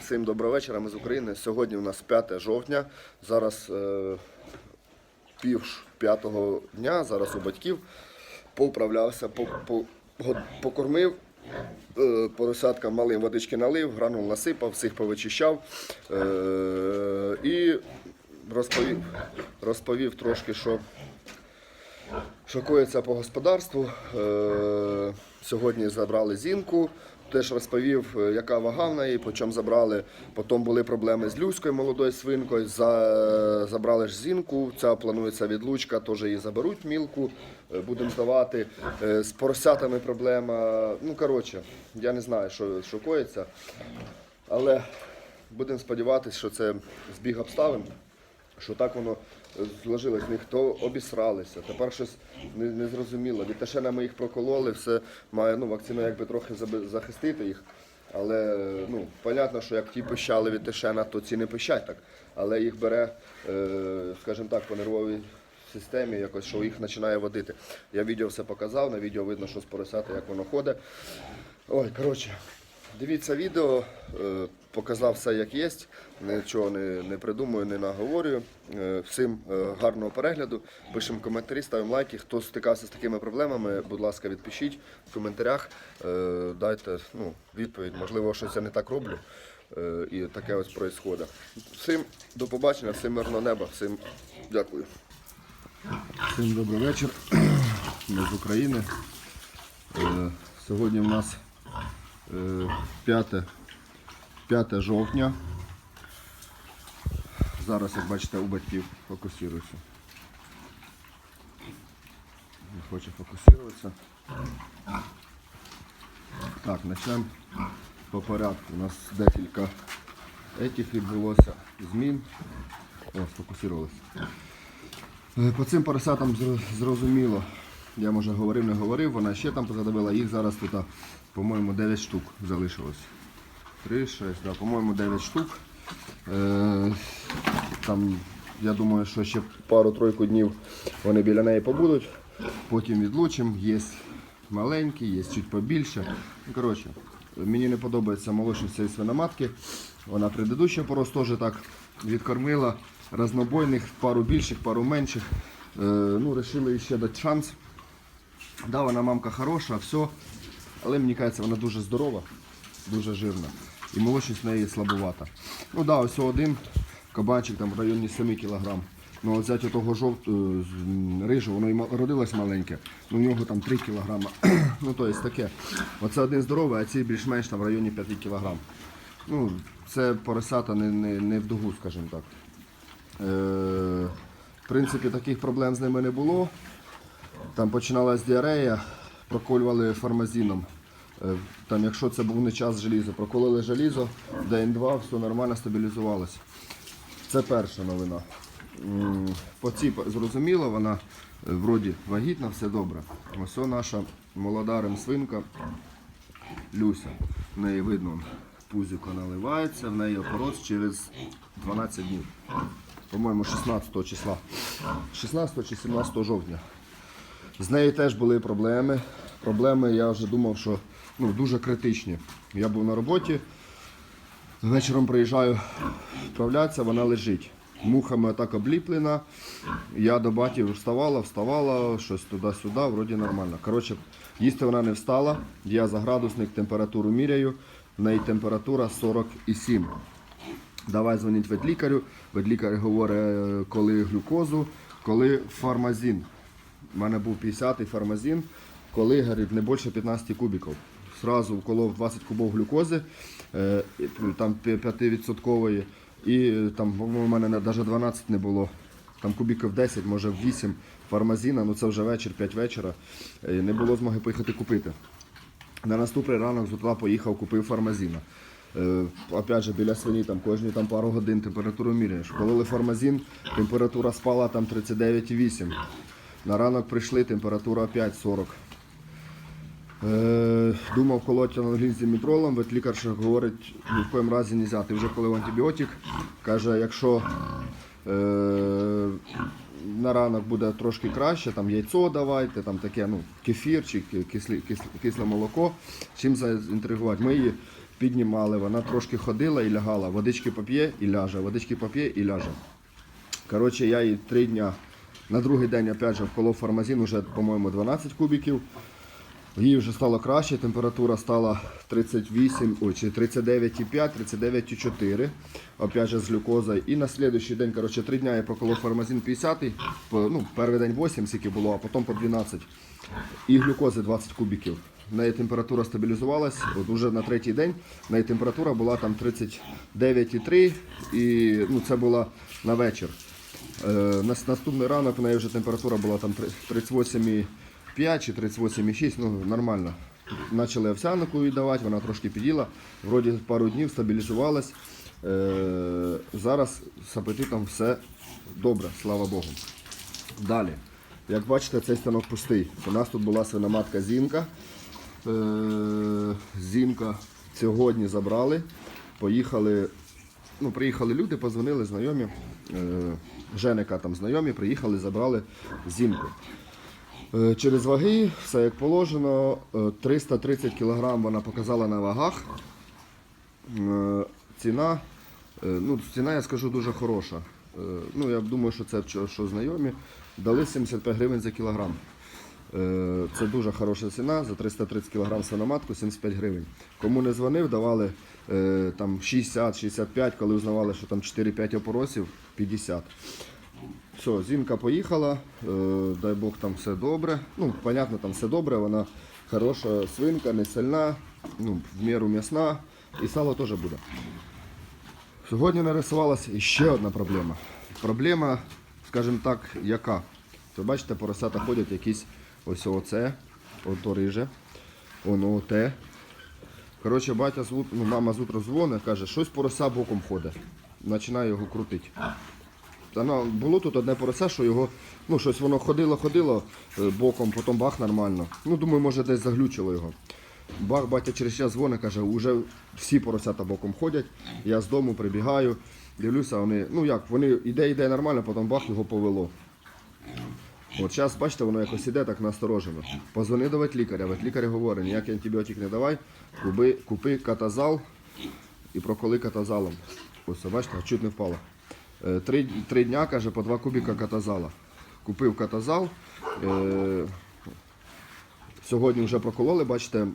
Всім доброго вечора, ми з України. Сьогодні у нас 5 жовтня. Зараз е, пів п'ятого дня, зараз у батьків. Поуправлявся, по, по, покормив, е, поросяткам малим водички налив, гранул насипав, всіх повичищав. Е, і розповів, розповів трошки, що коїться по господарству. Е, сьогодні забрали зінку. Теж розповів, е, яка вага в неї, по чому забрали. Потім були проблеми з люською молодою свинкою. За, забрали ж зінку. Ця планується відлучка, теж її заберуть мілку, е, будемо здавати. Е, з поросятами проблема. Ну, коротше, я не знаю, що, що коїться. Але будемо сподіватися, що це збіг обставин що так воно е, зложилось. Ніхто обісралися. Тепер щось не, не зрозуміло. Віташена ми їх прокололи, все має ну, вакцина якби трохи захистити їх. Але ну, понятно, що як ті пищали від Тишена, то ці не пищать так. Але їх бере, е, скажімо так, по нервовій системі, якось, що їх починає водити. Я відео все показав, на відео видно, що з поросята, як воно ходить. Ой, коротше, дивіться відео, е, показав все як є, нічого не, не придумую, не наговорюю. Е, Всім е, гарного перегляду. Пишемо коментарі, ставимо лайки. Хто стикався з такими проблемами, будь ласка, відпишіть в коментарях, е, дайте ну, відповідь. Можливо, щось я не так роблю. І таке ось відбувається. Всім до побачення, всім мирного неба, всім дякую. Всім добрий вечір. Ми з України. Сьогодні в нас е, 5, 5 жовтня. Зараз, як бачите, у батьків фокусуюся. Не хоче фокусуватися. Так, почнемо по порядку. У нас декілька етіх відбулося змін. О, сфокусувалися. Е, По цим поросятам зрозуміло. Я може говорив, не говорив, вона ще там позадавила, їх зараз тут, по-моєму, 9 штук залишилось. 3, 6, да, по-моєму, 9 штук. Е, там, я думаю, що ще пару-тройку днів вони біля неї побудуть. Потім відлучимо. Є маленькі, є чуть побільше. Ну, коротше, мені не подобається молочність цієї свиноматки. Вона предыдуща порос теж так відкормила. Разнобойних, пару більших, пару менших. Е, ну, Рішили ще дати шанс. Да, вона мамка хороша, все. Але мені кажеться, вона дуже здорова, дуже жирна. І молочність неї слабувата. Ну да, ось один кабанчик там в районі 7 кг. Ну от взяти того жовтого рижу, воно і родилось маленьке, ну в нього там 3 кг. ну то є таке. Оце один здоровий, а ці більш-менш там в районі 5 кг. Ну, це поросята не, не, не в дугу, скажімо так. Е, в принципі, таких проблем з ними не було. Там починалась діарея, проколювали формазином. Е, Там, якщо це був не час желізо, прокололи желізо, день-два, все нормально стабілізувалося. Це перша новина. По цій зрозуміло, вона е, вроді вагітна, все добре. Ось наша молода ремсвинка Люся. В неї видно, пузіко наливається, в неї опорос через 12 днів. По-моєму, 16 числа. 16 чи 17 жовтня. З нею теж були проблеми. Проблеми, я вже думав, що ну, дуже критичні. Я був на роботі, вечором приїжджаю вправлятися, вона лежить. Мухами так обліплена. Я до батьків вставала, вставала, щось туди-сюди, вроді нормально. Коротше, їсти вона не встала. Я за градусник температуру міряю. В неї температура 47. Давай дзвонить ветлікарю. Ветлікар говорить, е, коли глюкозу, коли фармазин. У мене був 50-й фармазин, коли говорить, не більше 15 кубиків. Сразу вколов 20 кубов глюкози, е, там 5%, і е, там, у мене навіть 12 не було. Там кубиків 10, може 8 фармазина, ну це вже вечір, 5 вечора. Не було змоги поїхати купити. На наступний ранок з утра поїхав, купив фармазіна. Е, опять же, біля свині там кожні там пару годин температуру міряєш. Кололи фармазін, температура спала там 39,8. На ранок прийшли, температура опять 40. Е, думав колоти аналіз з дімітролом, ветлікарша говорить, ні в коєму разі не можна. Ти вже колив антибіотик. Каже, якщо е, на ранок буде трошки краще, там яйцо давайте, там таке, ну, кефір чи кисле, кисле молоко. Чим заінтригувати? Ми її піднімали, вона трошки ходила і лягала. Водички поп'є і ляже, водички поп'є і ляже. Коротше, я їй три дня. На другий день опять же вколов фармазин, уже, по-моєму, 12 кубиків. Їй вже стало краще, температура стала 38, ой, чи 39,5, 39,4. Опять же з глюкозою. І на наступний день, коротше, три дні я проколов фармазин 50, ну, перший день 8 скільки було, а потім по 12. І глюкози 20 кубиків. В неї температура стабілізувалась. От уже на третій день в неї температура була там 39,3 і ну, це було на вечір. Е, Наступний ранок в неї вже температура була там 38,5. 35 чи 38,6, ну нормально. Почали овсянику віддавати, вона трошки піділа. Вроді пару днів стабілізувалась. Е, зараз з апетитом все добре, слава Богу. Далі. Як бачите, цей станок пустий. У нас тут була свиноматка Зінка. Е, Зінка сьогодні забрали. Поїхали, ну, приїхали люди, позвонили знайомі. Е, Женика там знайомі, приїхали, забрали зінку. Е, Через ваги, все як положено, е, 330 кг вона показала на вагах. Е, Ціна, е, ну, ціна, я скажу, дуже хороша. Е, Ну, я думаю, що це що- знайомі. Дали 75 гривень за кілограм. Е, Це дуже хороша ціна за 330 кг свиноматку 75 гривень. Кому не дзвонив, давали е, там 60-65, коли узнавали, що там 4-5 опоросів, 50. Все, Зінка поїхала, е, дай Бог там все добре. Ну, понятно, там все добре, вона хороша свинка, не сильна, ну, в міру м'ясна і сало теж буде. Сьогодні нарисувалася ще одна проблема. Проблема, скажімо так, яка? Ви бачите, поросята ходять якісь ось оце, ото риже, воно те. Коротше, батя ну, мама з дзвонить, каже, щось порося боком ходить. Починає його крутити. Та ну, було тут одне порося, що його, ну щось воно ходило, ходило е, боком, потім бах нормально. Ну, думаю, може десь заглючило його. Бах, батя через час дзвонить, каже, вже всі поросята боком ходять. Я з дому прибігаю, дивлюся, вони, ну як, вони іде, іде нормально, потім бах його повело. От зараз, бачите, воно якось іде так насторожено. Позвони до ветлікаря. Ветлікар говорить, ніякий антибіотик не давай, купи, купи катазал і проколи катазалом. Ось, бачите, чуть не впало. Е, Три, три дня, каже, по два кубіка катазала. Купив катазал. Е, сьогодні вже прокололи, бачите,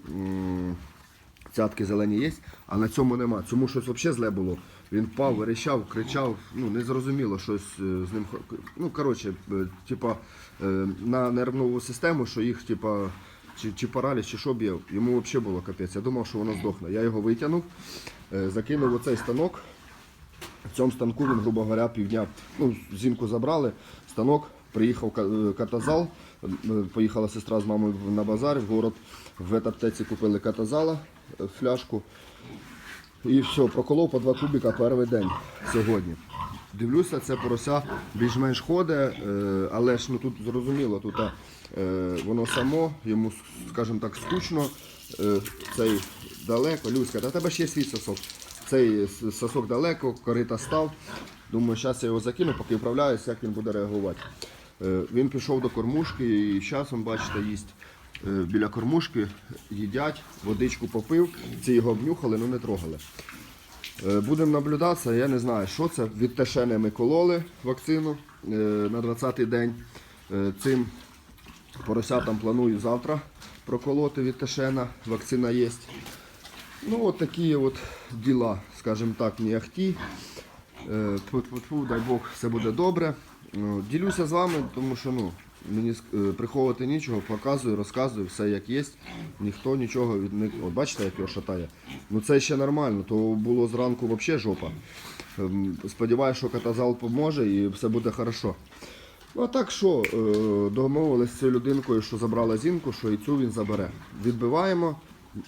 цятки зелені є, а на цьому нема. Цьому щось взагалі зле було. Він впав, верещав, кричав, ну незрозуміло, щось е, з ним. Ну, коротше, е, типа, на нервну систему, що їх, типа, чи, чи параліч, чи що б'є, йому взагалі було капець. Я думав, що воно здохне. Я його витягнув, закинув оцей станок. В цьому станку він, грубо говоря, півдня. Ну, зінку забрали, станок, приїхав е, катазал, е, поїхала сестра з мамою на базар, в город, в аптеці купили катазала, е, фляжку. І все, проколов по два кубіка перший день сьогодні. Дивлюся, це порося більш-менш ходить, але ж ну, тут зрозуміло, тут воно само, йому, скажімо так, скучно, цей далеко, Люська, та тебе ще є свій сосок. Цей сосок далеко, корита став. Думаю, зараз я його закину, поки вправляюсь, як він буде реагувати. Е, Він пішов до кормушки і зараз, бачите, їсть е, біля кормушки, їдять, водичку попив, ці його обнюхали, але не трогали. Е, Будемо наблюдатися, я не знаю, що це. Від Тешени ми кололи вакцину на 20-й день. Цим поросятам планую завтра проколоти від Тешена. Вакцина є. Ну, от такі от діла, скажімо так, не ахті. Е, Тьфу-тьфу-тьфу, дай Бог, все буде добре. Ну, Ділюся з вами, тому що ну, мені е, приховувати нічого, показую, розказую, все як є. Ніхто нічого від них. От бачите, як його шатає. Ну це ще нормально, то було зранку взагалі жопа. Ем, Сподіваюся, що катазал поможе і все буде хорошо. Ну а так що, е, домовились з цією людинкою, що забрала зінку, що і цю він забере. Відбиваємо.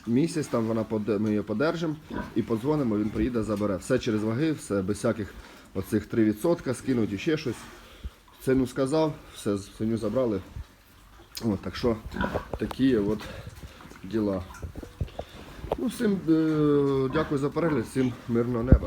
Місяць там вона ми її подержимо і подзвонимо, він приїде, забере. Все через ваги, все без всяких оцих 3% скинуть і ще щось. Сину сказав, все, синю забрали. От, так що такі от діла. Ну, всім е, дякую за перегляд, всім мирного неба.